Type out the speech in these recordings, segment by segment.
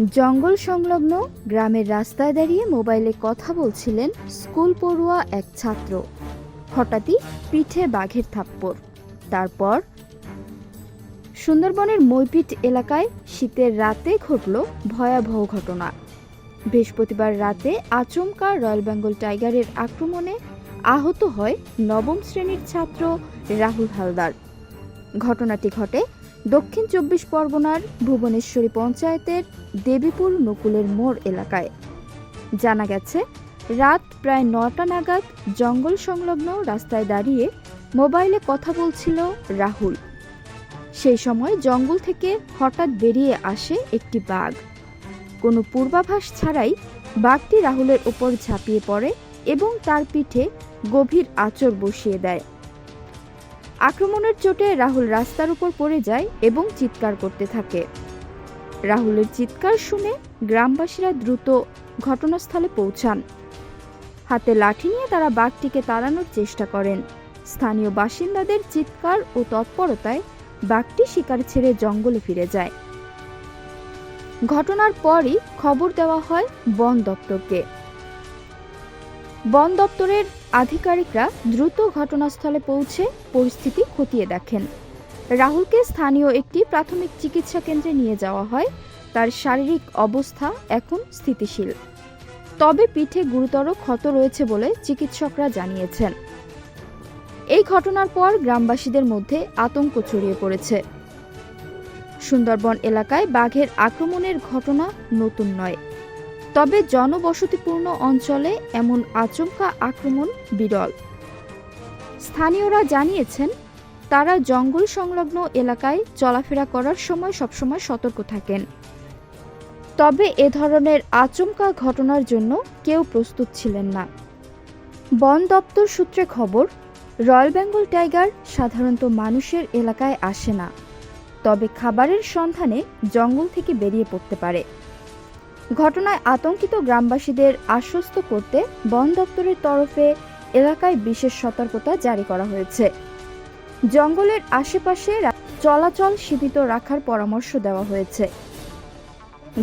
জঙ্গল সংলগ্ন গ্রামের রাস্তায় দাঁড়িয়ে মোবাইলে কথা বলছিলেন স্কুল পড়ুয়া এক ছাত্র। হঠাৎই পিঠে বাঘের থাপ্পড়। তারপর সুন্দরবনের মৈপিট এলাকায় শীতের রাতে ঘটল ভয়াবহ ঘটনা। বৃহস্পতিবার রাতে আচমকা রয়্যাল বেঙ্গল টাইগারের আক্রমণে আহত হয় নবম শ্রেণির ছাত্র রাহুল হালদার। ঘটনাটি ঘটে দক্ষিণ চব্বিশ পরগনার ভুবনেশ্বরী পঞ্চায়েতের দেবীপুর নকুলের মোড় এলাকায়। জানা গেছে, রাত প্রায় নটা নাগাদ জঙ্গল সংলগ্ন রাস্তায় দাঁড়িয়ে মোবাইলে কথা বলছিল রাহুল। সেই সময় জঙ্গল থেকে হঠাৎ বেরিয়ে আসে একটি বাঘ। কোনো পূর্বাভাস ছাড়াই বাঘটি রাহুলের ওপর ঝাঁপিয়ে পড়ে এবং তার পিঠে গভীর আঁচড় বসিয়ে দেয়। আক্রমণের চোটে রাহুল রাস্তার উপর পড়ে যায় এবং চিৎকার করতে থাকে। রাহুলের চিৎকার শুনে গ্রামবাসীরা দ্রুত ঘটনাস্থলে পৌঁছান। হাতে লাঠি নিয়ে তারা বাঘটিকে তাড়ানোর চেষ্টা করেন। স্থানীয় বাসিন্দাদের চিৎকার ও তৎপরতায় বাঘটি শিকার ছেড়ে জঙ্গলে ফিরে যায়। ঘটনার পরই খবর দেওয়া হয় বন দপ্তরকে। বন দপ্তরের আধিকারিকরা দ্রুত ঘটনাস্থলে পৌঁছে পরিস্থিতি খতিয়ে দেখেন। রাহুলকে স্থানীয় একটি প্রাথমিক চিকিৎসা কেন্দ্রে নিয়ে যাওয়া হয়। তার শারীরিক অবস্থা এখন স্থিতিশীল। তবে পিঠে গুরুতর ক্ষত রয়েছে বলে চিকিৎসকরা জানিয়েছেন। এই ঘটনার পর গ্রামবাসীদের মধ্যে আতঙ্ক ছড়িয়ে পড়েছে। সুন্দরবন এলাকায় বাঘের আক্রমণের ঘটনা নতুন নয়। তবে জনবসতিপূর্ণ অঞ্চলে এমন আচমকা আক্রমণ বিরল। স্থানীয়রা জানিয়েছেন, তারা জঙ্গল সংলগ্ন এলাকায় চলাফেরা করার সময় সবসময় সতর্ক থাকেন। তবে এ ধরনের আচমকা ঘটনার জন্য কেউ প্রস্তুত ছিলেন না। বন দপ্তর সূত্রে খবর, রয়্যাল বেঙ্গল টাইগার সাধারণত মানুষের এলাকায় আসে না, তবে খাবারের সন্ধানে জঙ্গল থেকে বেরিয়ে পড়তে পারে। ঘটনায় আতঙ্কিত গ্রামবাসীদের আশ্বস্ত করতে বন দপ্তরের তরফে এলাকায় বিশেষ সতর্কতা জারি করা হয়েছে। জঙ্গলের আশেপাশে চলাচল সীমিত রাখার পরামর্শ দেওয়া হয়েছে।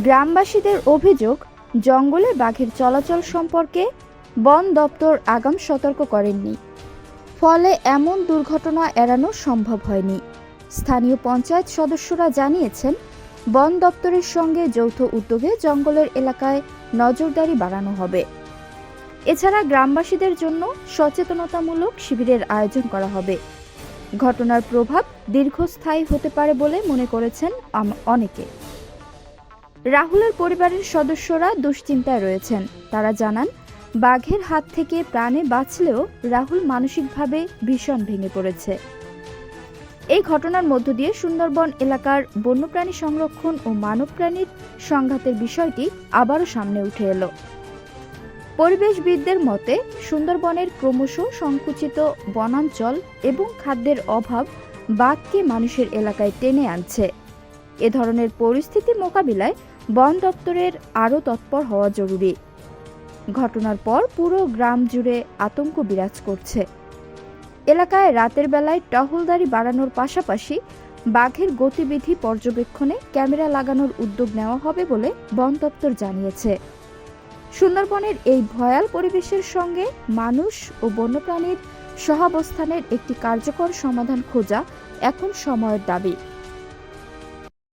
গ্রামবাসীদের অভিযোগ, জঙ্গলে বাঘের চলাচল সম্পর্কে বন দপ্তর আগাম সতর্ক করেননি। ফলে এমন দুর্ঘটনা এড়ানো সম্ভব হয়নি। স্থানীয় পঞ্চায়েত সদস্যরা জানিয়েছেন বন দপ্তরের সঙ্গে যৌথ উদ্যোগে জঙ্গলের এলাকায় নজরদারি বাড়ানো হবে। এছাড়া গ্রামবাসীদের জন্য সচেতনতামূলক শিবিরের আয়োজন করা হবে। ঘটনার প্রভাব দীর্ঘস্থায়ী হতে পারে বলে মনে করেছেন অনেকে। রাহুলের পরিবারের সদস্যরা দুশ্চিন্তায় রয়েছেন। তারা জানান, বাঘের হাত থেকে প্রাণে বাঁচলেও রাহুল মানসিকভাবে ভীষণ ভেঙে পড়েছে। এই ঘটনার মধ্য দিয়ে সুন্দরবন এলাকার বন্যপ্রাণী সংরক্ষণ ও মানবপ্রাণীর সংঘাতের বিষয়টি আবারও সামনে উঠে এলো। পরিবেশবিদদের মতে, সুন্দরবনের ক্রমশ সংকুচিত বনাঞ্চল এবং খাদ্যের অভাব বাঘকে মানুষের এলাকায় টেনে আনছে। এ ধরনের পরিস্থিতি মোকাবিলায় বন দপ্তরের আরও তৎপর হওয়া জরুরি। ঘটনার পর পুরো গ্রাম জুড়ে আতঙ্ক বিরাজ করছে। এলাকায় রাতের বেলায় টহলদারি বাড়ানোর পাশাপাশি বাঘের গতিবিধি পর্যবেক্ষণে ক্যামেরা লাগানোর উদ্যোগ নেওয়া হবে বলে বন দপ্তর জানিয়েছে। সুন্দরবনের এই ভয়াল পরিবেশের সঙ্গে মানুষ ও বন্যপ্রাণীর সহাবস্থানের একটি কার্যকর সমাধান খোঁজা এখন সময়ের দাবি।